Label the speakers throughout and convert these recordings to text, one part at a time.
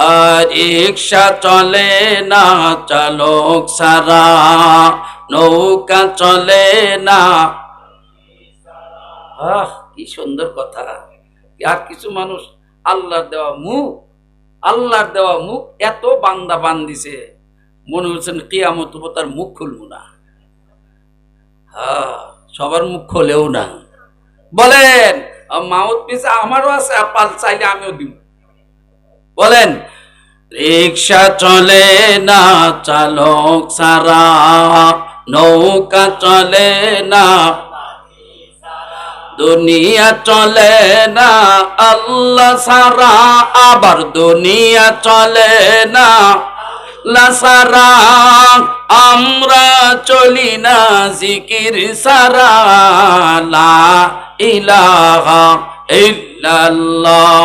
Speaker 1: রিক্সা চলে না, চালক সারা, নৌকা চলে না। আহ, কি সুন্দর কথা। আর কিছু মানুষ আল্লাহর দেওয়া মুখ, আল্লাহর দেওয়া মুখ এত বান্দা বান্দিছে। মনে হচ্ছেন কিয়ামত তার মুখ খুলবো না। সবার মুখ খোলেও না। বলেন মাউথ পিস আমারও আছে পাল চাইলে আমিও দিব। বলেন, রিক্সা চলে না, চালক সারা, নৌকা চলে না, দুনিয়া চলে না, আল্লাহ সারা, আবার দুনিয়া চলে না। লাসারা আমরা চলি না জিকির সারা। লা ইলাহা ইল্লাল্লাহ।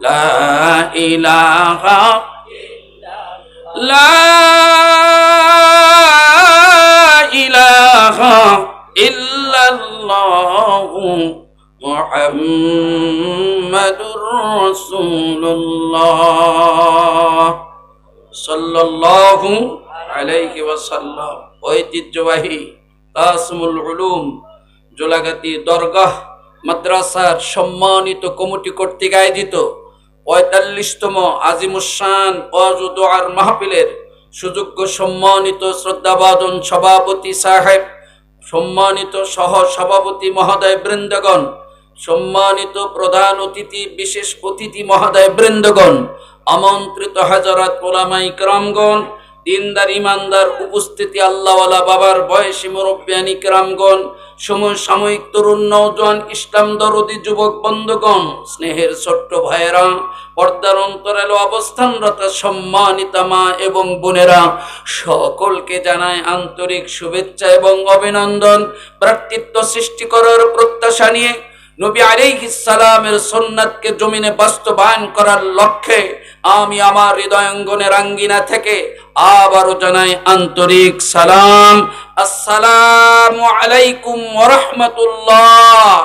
Speaker 1: লা ইলাহা লা ইলাহা ইল্লাল্লাহ মুহাম্মাদুর রাসূলুল্লাহ। সাল্লাল্লাহু আলাইহি ওয়াসাল্লাম। ঐতিহ্যবাহী কাসমুল উলুম, জোলাগাতি দরগাহ, মাদ্রাসার সম্মানিত কমিটি কর্তৃক আয়োজিত পঁয়তাল্লিশতম আজিমুসান অজুদোয়ার মাহফিলের সুযোগ্য সম্মানিত শ্রদ্ধাবাদন সভাপতি সাহেব, সম্মানিত সহ সভাপতি মহোদয় বৃন্দগণ সম্মানিত প্রধান অতিথি, বিশেষ অতিথি মহোদয় বৃন্দগণ আমন্ত্রিত হাজারাত পোলামাই ক্রামগণ, দিনদার ইমানদার উপস্থিতি আল্লাহওয়ালা বাবার বয়সী মুরব্বিয়ানি ক্রামগণ সমসাময়িক তরুণ নৌজওয়ান ইসলাম দরদি যুবক বন্ধুগণ, স্নেহের ছোট্ট ভাইয়েরা, পর্দার অন্তরালো অবস্থানরত সম্মানিতা মা এবং বোনেরা, সকলকে জানায় আন্তরিক শুভেচ্ছা এবং অভিনন্দন। ভ্রাতৃত্ব সৃষ্টি করার প্রত্যাশা নিয়ে নবী আলাইহিস সালামের সুন্নাতকে জমিনে বাস্তবায়ন করার লক্ষ্যে আমি আমার হৃদয়ঙ্গনের আঙ্গিনা থেকে আবারও জানাই আন্তরিক সালাম। আসসালামু আলাইকুম রাহমাতুল্লাহ।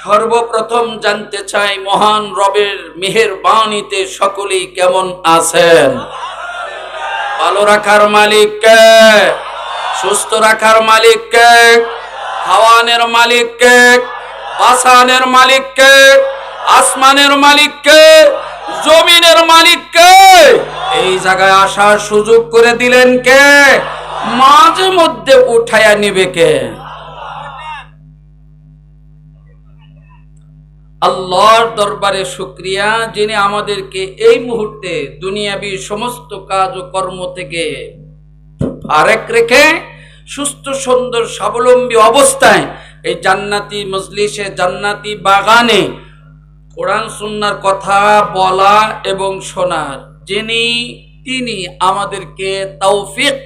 Speaker 1: সর্বপ্রথম জানতে চাই, মহান রবের মেহেরবাণীতে সকলেই কেমন আছেন? ভালো রাখার মালিক কে? সুস্থ রাখার মালিক কে? খাওয়ানের মালিক কে? বাসানের মালিক কে? আসমানের মালিক কে? জমিনের মালিক কে? এই জায়গায় আসার সুযোগ করে দিলেন কে? মাঝে মধ্যে উঠাইয়া নিবে কে? আল্লাহর দরবারে শুক্রিয়া যিনি আমাদেরকে এই মুহূর্তে দুনিয়াবি সমস্ত কাজ ও কর্ম থেকে আরেক রেখে সুস্থ, সুন্দর, স্বাবলম্বী অবস্থায় এই জান্নাতি মজলিসে, জান্নাতি বাগানে কোরআন, সুন্নার কথা বলা এবং শোনার যিনি, তিনি আমাদেরকে তৌফিক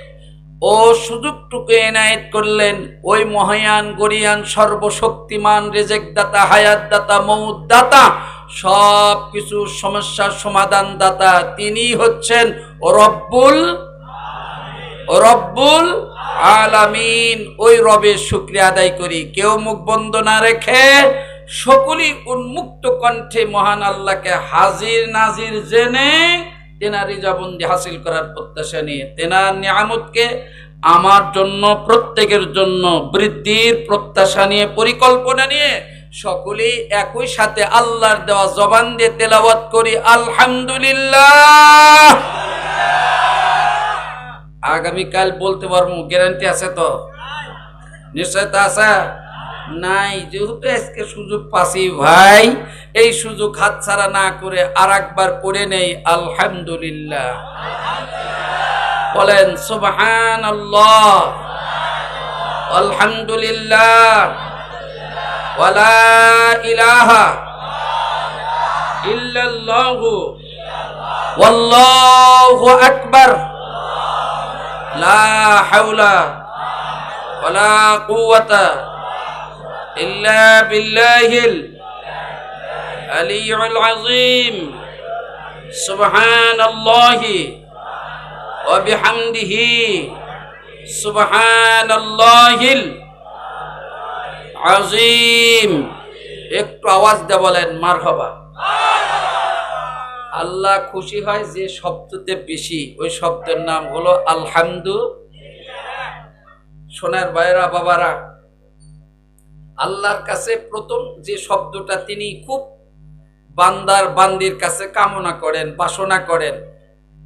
Speaker 1: ও সুযোগটুকু এনায়েত করলেন। ওই মহায়ান, গরিয়ান, সর্বশক্তিমান রেজেক দাতা হায়াত দাতা মৌদ দাতা সব কিছু সমস্যার সমাধান দাতা তিনি হচ্ছেন রব্বুল রব্বুল আলামিন। ওই রবের শুক্রিয়া আদায় করি। কেউ মুখ বন্ধ না রেখে সকলেই উন্মুক্ত কণ্ঠে মহান আল্লাহকে হাজির নাজির জেনে তেনার রিজাবন্দি হাসিল করার প্রত্যাশা নিয়ে, তেনার নিয়ামতকে আমার জন্য, প্রত্যেকের জন্য বৃদ্ধির প্রত্যাশা নিয়ে, পরিকল্পনা নিয়ে সকলেই একই সাথে আল্লাহর দেওয়া জবান দিয়ে তেলাওয়াত করি, আলহামদুলিল্লাহ। আগামীকাল বলতে পারব গ্যারান্টি আছে তো? নিশ্চয়তা আছে? নাই, যেহেতু আজকে সুযোগ পাচ্ছি ভাই, এই সুযোগ হাতছাড়া না করে আর একবার পড়ে নেই, আলহামদুলিল্লাহ। বলেন সুবহান আল্লাহ আলহামদুলিল্লাহ ওয়ালা ইলাহা ইল্লাল্লাহ, ওয়াল্লাহু আকবার, লা হাওলা ইল্লা বিল্লাহিল আলিয়্যুল আযীম সুবহানাল্লাহি ওয়া বিহামদিহি সুবহানাল্লাহিল আজিম একটু আওয়াজ দিয়ে বলেন, মারহাবা। আল্লাহ খুশি হয় যে শব্দতে বেশি। ওই শব্দের নাম হলো আলহামদু। সোনার ভাইরা বাবারা আল্লাহর কাছে প্রথম যে শব্দটা তিনি খুব বান্দার বান্দির কাছে কামনা করেন, বাসনা করেন,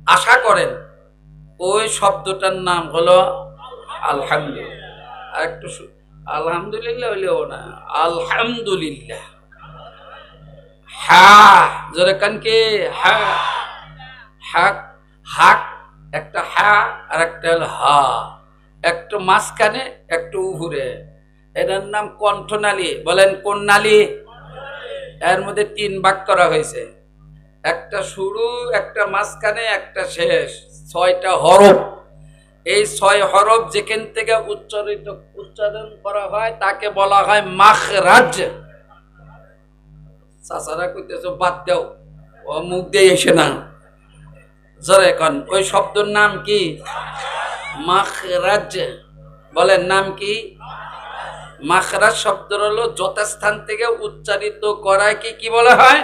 Speaker 1: আশা করেন, ওই শব্দটার নাম হলো আলহামদুলিল্লাহ। আর একটু আলহামদুলিল্লাহ হইলেও না, আলহামদুলিল্লাহ। হা, জোরে কানকে হা। হাক হাক একটা হা আর একটা হলো হা। একটু মাঝখানে, একটু উহুরে এটার নাম কণ্ঠনালী। বলেন কোন নালী এর মধ্যে তিন ভাগ করা হয়েছে। একটা শুরু, একটা মাঝখানে, একটা শেষ। ছয়টা হরফ। এই ছয় হরফ যেখান থেকে উচ্চারিত, উচ্চারণ করা হয়, তাকে বলা হয় মাখ মাখরাজ। চাচারা কইতেছ, বাদ দাও। ও মুখ দিয়ে এসে না। জরে এখন ওই শব্দের নাম কি? মাখ মাখরাজ। বলেন, নাম কি? মাখরাজ শব্দ হলো যথাস্থান থেকে উচ্চারিত করাকে কি বলা হয়?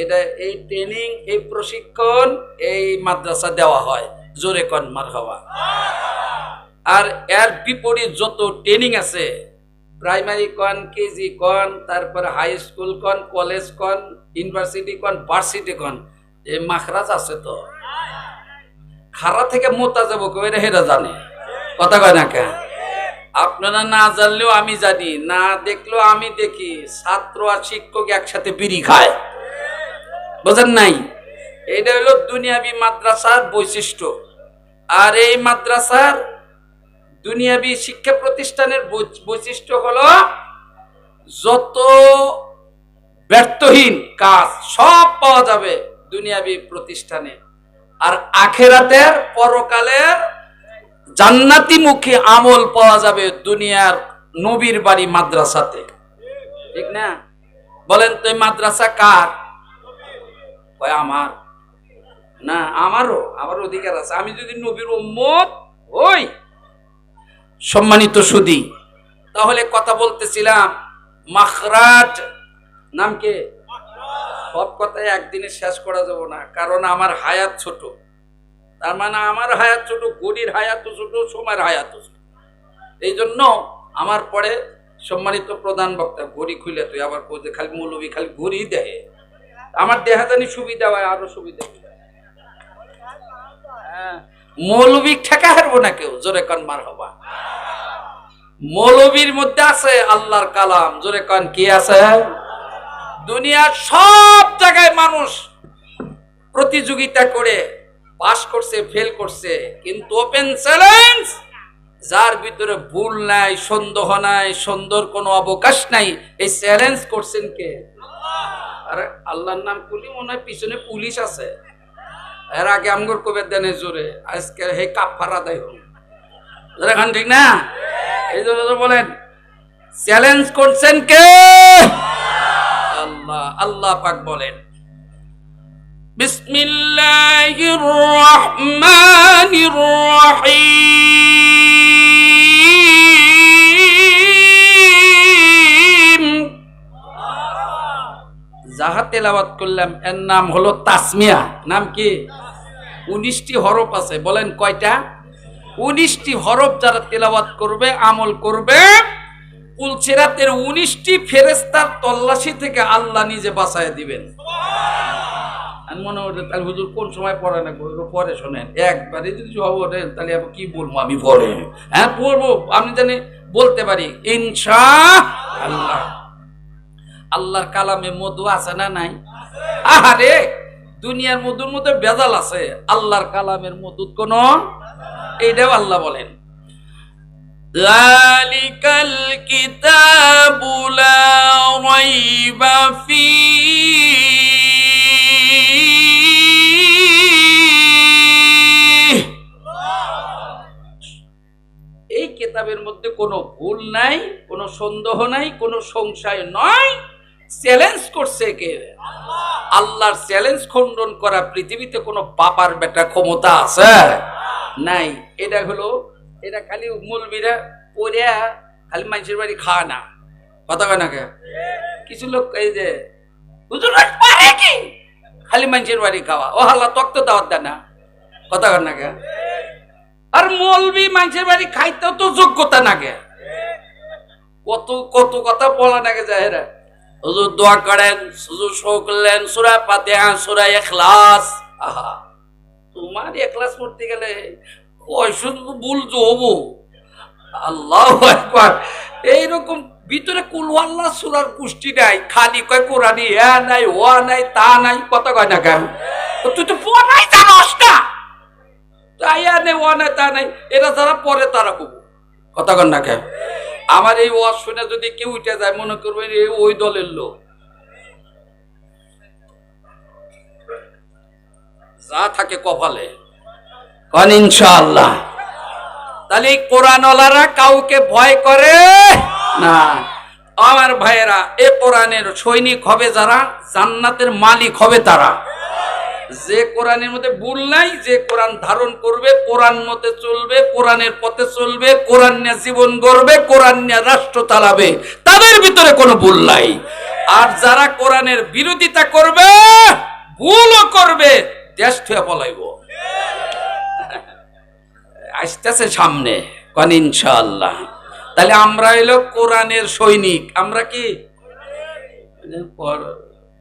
Speaker 1: এটা এই ট্রেনিং এই প্রশিক্ষণ, এই মাদ্রাসা দেওয়া হয়। জোরে কন মার হওয়া আর এর বিপরীত যত ট্রেনিং আছে প্রাইমারি কন কেজি কন, তারপরে হাই স্কুল কন কলেজ কন ইউনিভার্সিটি কন ভার্সিটি কন এই মাখরাজ আছে তো। খারা থেকে মোতা যাব কেউ হেরা জানে। কথা কয় না কেন? আপনারা না জানলেও আমি জানি, না দেখলেও আমি দেখি ছাত্র আর শিক্ষক একসাথে বিড়ি খায়। বোঝেন নাই? এটা হলো দুনিয়াবি মাদ্রাসার বৈশিষ্ট্য। আর এই মাদ্রাসার দুনিয়াবি শিক্ষা প্রতিষ্ঠানের বৈশিষ্ট্য হলো যত ব্যর্থহীন কাজ সব পাওয়া যাবে দুনিয়াবি প্রতিষ্ঠানে। আর আখেরাতের পরকালের জান্নাতিমুখী আমল পাওয়া যাবে দুনিয়ার নবীর বাড়ি মাদ্রাসাতে। ঠিক না? বলেন তো মাদ্রাসা কার? আমার। না, আমারও আমার অধিকার আছে। আমি যদি নবীর উম্মত হই, সম্মানিত সুদি, তাহলে কথা বলতেছিলাম, মাখরাজ নাম কে? সব কথাই একদিনে শেষ করা যাব না, কারণ আমার হায়াত ছোট। তার মানে আমার হায়াত ছোট গড়ির হায়াত ছোট সময়ের হায়াত ছোট এই জন্য আমার পরে সম্মানিত প্রধান বক্তা ঘড়ি খুলে তুই আবার বলতে খালি মৌলবী খালি ঘড়ি দেয় আমার দেহা জানি সুবিধা হয় আরও সুবিধা। হ্যাঁ, মৌলবী ঠেকা হারবো না কেউ জোরে কন মার হবা মৌলবীর মধ্যে আছে আল্লাহর কালাম জোরে কন কি আছে? দুনিয়ার সব জায়গায় মানুষ প্রতিযোগিতা করে পাস করছে ফেল করছে, কিন্তু ওপেন চ্যালেঞ্জ যার ভিতরে ভুল নাই, সন্দেহ নাই সুন্দর কোনো অবকাশ নাই, এই চ্যালেঞ্জ করছেন কে? আরে, আল্লাহর নাম কুলি মনে হয় পিছনে পুলিশ আছে। এর আগে আমগর কবে দেনে জোরে, আজকে হে কাফার আদায় হোক এখন ঠিক না? এই জন্য বলেন চ্যালেঞ্জ করছেন কে? আল্লাহ আল্লাহ পাক বলেন। বিসমিল্লাহির রহমানির রহিম যাহা তেলাওয়াত করলাম, এর নাম হলো তাসমিয়া। নাম কি? উনিশটি হরফ আছে, বলেন কয়টা? উনিশটি হরফ যারা তেলাওয়াত করবে, আমল করবে পুলসেরাতের উনিশটি ফেরেস্তার তল্লাশি থেকে আল্লাহ নিজে বাঁচায় দিবেন। আমি মনে হচ্ছে তাহলে হুজুর কোন সময় পড়ে না গো? পরে শোনেন একবারে যদি সব ওঠে তাহলে আবার কি বলবো আমি পরে হ্যাঁ পড়বো আমি জানি বলতে পারি ইনশা আল্লাহ আল্লাহর কালামে মধু আছে না নাই আহারে দুনিয়ার মধুর মধ্যে বেজাল আছে আল্লাহর কালামের মধুর কোন এইটাও আল্লাহ বলেন ذلك الكتاب لا ريب নাই, কোনো সন্দেহ নাই, কোনো সংশয় নয় চ্যালেঞ্জ করছে কে? আল্লাহর চ্যালেঞ্জ খণ্ডন করা পৃথিবীতে কোনো পাপার বেটা ক্ষমতা আছে? নাই। এটা হলো, এটা খালি মূলবীরা পড়িয়া খালি মানুষের বাড়ি খাওয়া না। কথা কয় না কে? কিছু লোক এই যে কি? খালি মানুষের বাড়ি খাওয়া। ও হাল্লা তক্ত দাওয়াত দেয় না। কথা কয় না কে? আর মৌলবি মানুষের বাড়ি খাইতেও তো যোগ্যতা নাগে কত কত কথা বলা নাগে যায় রে? হুজুর দোয়া করেন, হুজুর শো করলেন সুরা পাতিহা সুরা এখলাস আহা, তোমার এখলাস পড়তে গেলে শুধু ভুল হব। আল্লাহ এইরকম ভিতরে কুলওয়াল্লা সুরার পুষ্টি নাই, খালি কয় কোরআনি হ্যা নাই, ও নাই, তা নাই, কথা কয় না কেন? তুই তো পড়াই জানোস না। তাই আর নেই, ও নাই, তা নাই এটা যারা পরে তারা কব কথা কন না কেন? আমার এই ওয়াজ শুনে যদি কেউ উঠে যায়, মনে করবে ওই দলের লোক। যা থাকে কপালে। কন ইনশাআল্লাহ। তাহলে কোরআনওয়ালারা কাউকে ভয় করে? না। আমার ভাইয়েরা, এ কোরআনের সৈনিক হবে যারা? জান্নাতের মালিক হবে তারা। যে কোরআনের মধ্যে ভুল নাই, যে কোরআন ধারণ করবে, কোরআন মতে চলবে, কোরআনের পথে চলবে, কোরআন জীবন গড়বে, কোরআন রাষ্ট্র চালাবে, তাদের ভিতরে কোনো ভুল নাই। আর যারা কোরআনের বিরোধিতা করবে, ভুলও করবে, দেশ থুয়ে পলাইব। আসতেছে সামনে, কন ইনশাআল্লাহ। তাহলে আমরা এলো কোরআনের সৈনিক, আমরা কি?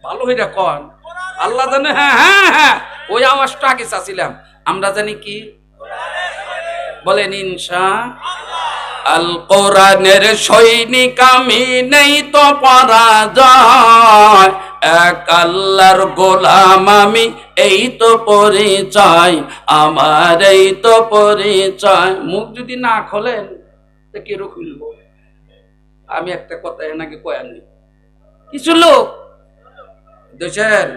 Speaker 1: ভালো হইরা কন। আল্লাহ জানে হ্যাঁ হ্যাঁ হ্যাঁ। ওই আওয়াজটা আগে চাচ্ছিলাম। আমরা জানি কি? বলেন, ইনশা আল কোরআনের সৈনিক আমি নেই তো পরাজয় এক আল্লাহর গোলাম আমি, এই তো পরিচয়। আমার এই তো পরিচয়। মুখ যদি না খোলেন, তো কেরো খুলব আমি একটা কথা এনাকে কয়ানি কিছু লোক দেশের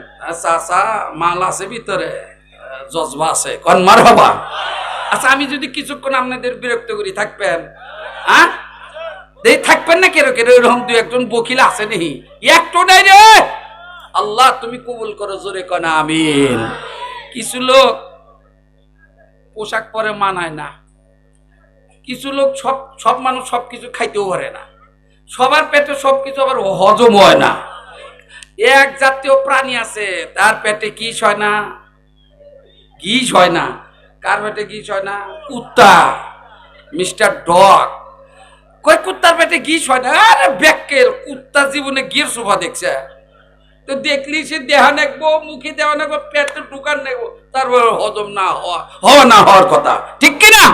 Speaker 1: চাচা মাল আছে ভিতরে, জজবা আছে। কনমার হবা আচ্ছা আমি যদি কিছুক্ষণ আপনাদের বিরক্ত করি, থাকবেন? হ্যাঁ? এই থাকবেন না কেরো কেরো এরকম দু একজন বকিল আছে নেহি একটু নাই রে! আল্লাহ, তুমি কবুল করো, জোরে কনা, আমিন। কিছু লোক পোশাক পরে মানায় না। কিছু লোক সব সব মানুষ সব কিছু খাইতেও পারে না। সবার পেটে সব কিছু আবার হজম হয় না। এক জাতীয় প্রাণী আছে, তার পেটে গিস হয় না? গিস হয় না? কার পেটে গিস হয় না? কুত্তা। Mister dog. কই কুত্তার পেটে গিস হয় না? আরে ব্যাকেল কুত্তা জীবনে গির সোফা দেখছে। তো দেখলি সে দেহা নেকবো, মুখে দেওয়া নেব পেটে ঢুকান নেব তারপর হজম না হওয়া না হওয়ার কথা। ঠিক কিনা?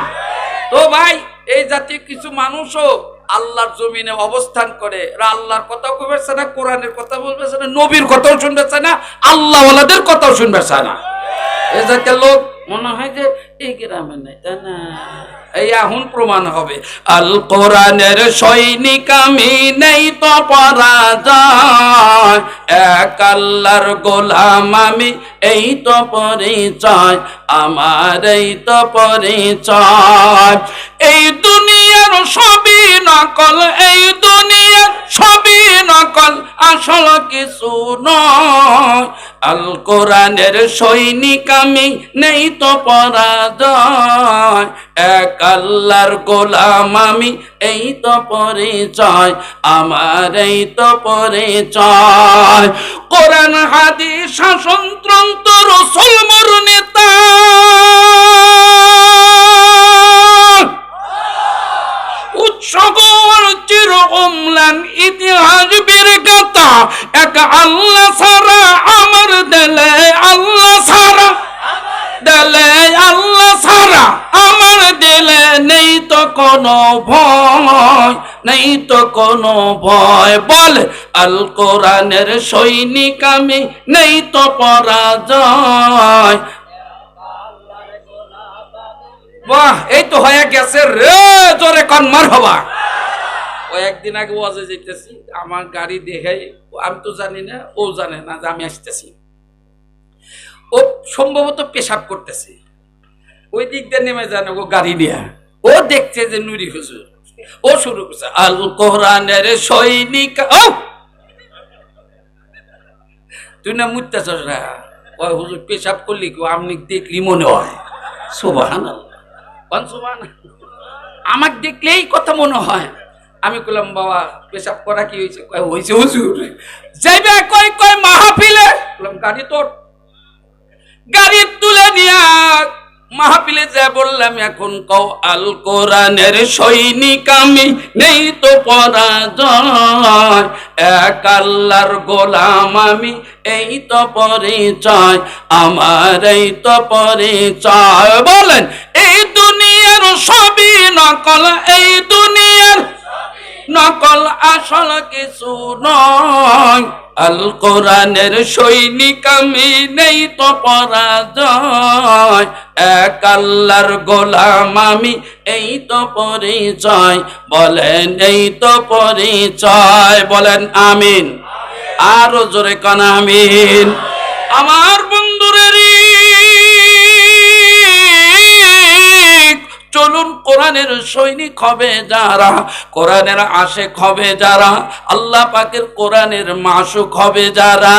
Speaker 1: তো ভাই, এই জাতীয় কিছু মানুষও আল্লাহর জমিনে অবস্থান করে, এরা আল্লাহর কথাও বলবে না, কোরআনের কথা বলবে না, নবীর কথাও শুনবে না, আল্লাহওয়ালাদের কথাও শুনবে না। লোক মনে হয় যে এই গ্রামে নাই তাই না। এই এখন প্রমাণ হবে। আল কোরআনের সৈনিক আমি নেই তো পরাজয় এক আল্লাহর গোলাম আমি এই তো পরিচয়, আমার এই তো পরিচয়। এই দুনিয়ার সবই নকল, এই দুনিয়ার সবই নকল, আসল কিছু নয়। আল কোরআনের সৈনিক আমি, নেই তো পরাজয়। এক আল্লাহর গোলাম আমি, এই তো পরিচয়, আমার এই তো পরিচয়। কোরআন হাদি শাসনতন্ত্র রসুল মোর নেতা উৎসগর চির ইতিহাস বীর গাতা এক আল্লাহ সারা আমার দেলে আল্লাহ সারা দেলে আল্লাহ সারা আমার দিলে নেই তো কোনো ভয়, নেই তো কোনো ভয়। বল, আল কোরআনের সৈনিক আমি, নেই তো পরাজয়। বাহ, এই তো হয়ে গেছে রে, জোরে কনমার হবা। ও একদিন আগে ওয়াজে যেতেছি আমার গাড়ি দেখে, আমি তো জানি না, ও জানে না যে আমি আসতেছি। ও সম্ভবত পেশাব করতেছে। ওই দিক দিয়ে নেমে জানে ও গাড়ি নিয়ে। ও দেখছে যে নুরি হুজুর। ও শুরু করছে, আল কোরআনের সৈনিক ও! তুই না মুত্তাছস না? হুজুর, পেশাব করলি কেউ আপনি দেখলি মনে হয়। সুবাহান আমাকে দেখলেই কথা মনে হয়। আমি কইলাম, বাবা, পেশাব করা কি হয়েছে হয়েছে হুজুর। যাইবে কয় কয়, মাহফিলে? বললাম গাড়ি তোর। গাড়ি তুলে নিয়া, মাহফিলে যা বললাম, এখন কও, আল কোরআনের সৈনিক আমি নেই তো পরাজয়। এক আল্লাহর গোলাম আমি, এই তো পরিচয়, আমার এই তো পরিচয়। বলেন আল কোরআনের সৈনিক আমি নেই তো পরাজয়। এক আল্লাহর গোলাম আমি এই তো পরিচয়। বলেন এই তো পরিচয়। বলেন আমিন। আরও জোরে কান আমিন। আমার বন্ধুরেরই চলুন কোরআনের সৈনিক হবে যারা, কোরআনের আশেক হবে যারা, আল্লাহ পাকের কোরআনের মাসুক হবে যারা।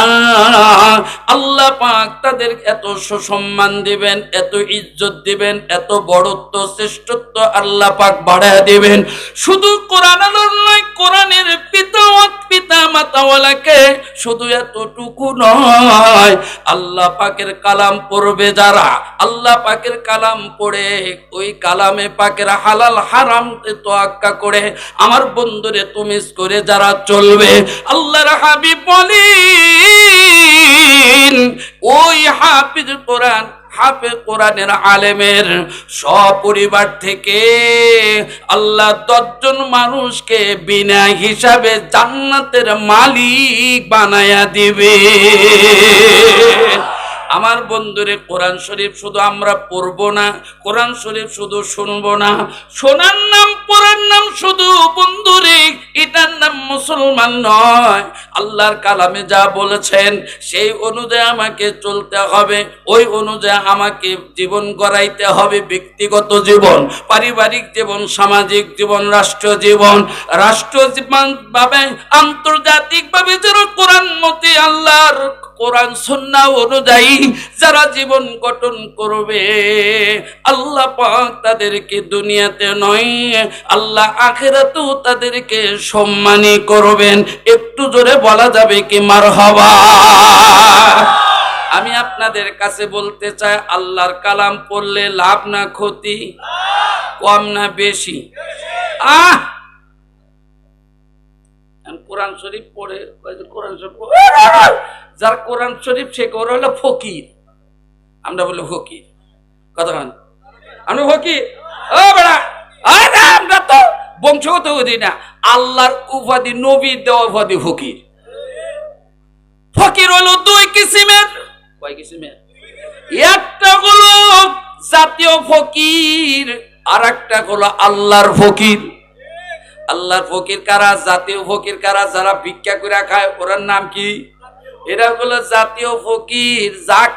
Speaker 1: আল্লাহ পাক তাদের এত সুসম্মান দিবেন, এত ইজ্জত দিবেন, এত বড়ত্ব, শ্রেষ্ঠত্ব আল্লাহ পাক বাড়ায় দিবেন। শুধু কোরআন নয়, কোরআনের পিতা পিতা মাতাওয়ালাকে শুধু এতটুকু নয়। আল্লাহ পাকের কালাম পড়বে যারা, আল্লাহ পাকের কালাম পড়ে, ওই কালামে পাকের হালাল হারাম তো আক্কা করে আমার বন্ধুরে তুমিস করে যারা চলবে। আল্লাহর হাবিব বলেন, ওই হাফিজ কোরআন হাফে কোরআনের আলেমের সপরিবার থেকে আল্লাহ দশজন মানুষকে বিনা হিসাবে জান্নাতের মালিক বানায়া দিবে। আমার বন্ধুরে কোরআন শরীফ শুধু আমরা পড়ব না, কোরআন শরীফ শুধু শুনব না। শোনার নাম পড়ার নাম শুধু বন্ধুরে, এটার নাম মুসলমান নয়। আল্লাহর কালামে যা বলেছেন, সেই অনুযায়ী আমাকে চলতে হবে, ওই অনুযায়ী আমাকে জীবন গড়াইতে হবে, ব্যক্তিগত জীবন, পারিবারিক জীবন, সামাজিক জীবন রাষ্ট্র জীবন। রাষ্ট্র ভাবে আন্তর্জাতিক ভাবে যারা কোরআন মতে আল্লাহর কোরআন সন্না অনুযায়ী যারা জীবন গঠন করবে, আল্লাহ পাক তাদেরকে দুনিয়াতে নয়, আল্লাহ আখেরাতেও তাদেরকে সম্মানী করবেন। একটু জোরে বলা যাবে কি মার হবা আমি আপনাদের কাছে বলতে চাই, আল্লাহর কালাম পড়লে লাভ না ক্ষতি, কম না বেশি? আহ! কোরআন শরীফ পড়ে কোরআন শরীফ যার কোরআন শরীফ, সে করে হলো ফকির। আমরা বলি ফকির। বলেন। আমরা ফকির। ও বেড়া আমরা তো বংশগত উপাধি না। আল্লাহর উপাধি নবী দেওয়া উপাধি ফকির। ফকির হলো দুই কিসিমের। কয় কিসিমের? একটা হলো জাতীয় ফকির আর একটা হলো আল্লাহর ফকির। আল্লাহর ফকির কারা? জাতীয় ফকির কারা? যারা ভিক্ষা করে খায়, ওরার নাম কি? এরা হলো জাতীয় ফকির যাক